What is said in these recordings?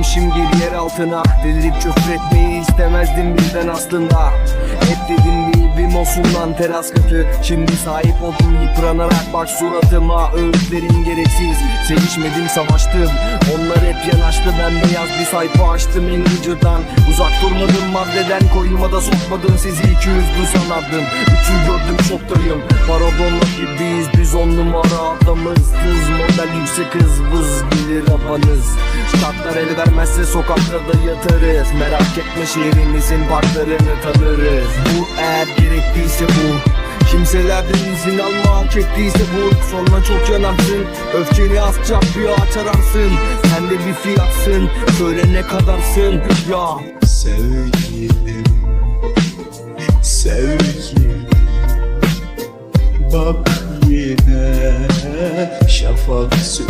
Düşmüşüm geri yer altına. Delirip küfretmeyi istemezdim birden aslında. Hep dedim bir evim olsun lan teras katı. Şimdi sahip oldum yıpranarak bak suratıma. Öğütlerim gereksiz Sevişmedim savaştım. Onlar hep yanaştı ben beyaz bir sayfa açtım en gıcırdan Uzak durmadım maddeden koyulmada sokmadın Sizi iki yüzlü sanardım Üçü gördüm şoktayım. Paradonla gibiyiz biz on numara adamız. Hız model yüksek hız vız gelir havanız Şartlar el vermezse sokaklarda yatarız. Merak etme şehrimizin parklarını tanırız. Bu eğer gerektiyse bu. Kimselerden izin alma hak ettiyse bu. Sonra çok yanarsın Öfkeni az çap bir ağaç ararsın. Sen de bir fiyatsın Söyle ne kadarsın. Ya. Sevgilim Sevgilim. Bak yine Şafak söküyor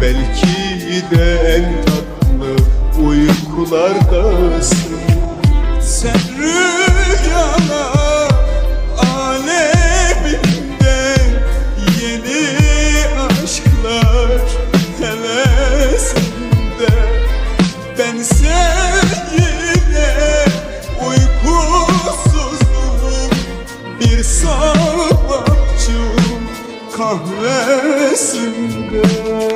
Belki de en tatlı uykulardasın Sen rüyalar aleminde yeni aşklar hevesinde. Bense yine uykusuzum bir sabahçım kahvesinde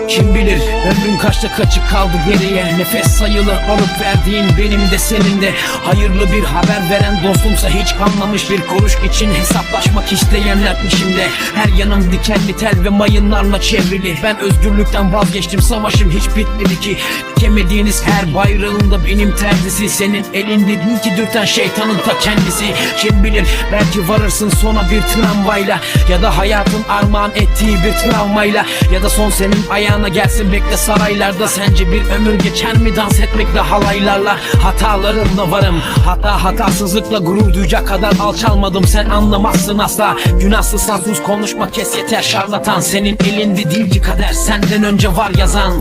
Kim bilir ömrün kaçta kaçı kaldı geriye? Nefes sayılı alıp verdiğin benim de senin de. Hayırlı bir haber veren dostumsa hiç kalmamış bir kuruş için Hesaplaşmak isteyenler peşimde. Her yanım dikenli tel ve mayınlarla çevrili. Ben özgürlükten vazgeçtim savaşım hiç bitmedi ki. Dikemediğiniz her bayrağında benim terzisi. Senin elinde değil ki dürten şeytanın ta kendisi. Kim bilir belki varırsın sona bir tramvayla. Ya da hayatın armağan ettiği bir travmayla Ya da son senin ayağına gelsin bekle saraylarda. Sence bir ömür geçer mi dans etmekle halaylarla? Hatalarımla varım. Hata hatasızlıkla gurur duyacak kadar alçalmadım. Sen anlamazsın asla. Günahsız sarsuz konuşma kes yeter. Şarlatan Senin elinde değil ki kader. Senden önce var yazan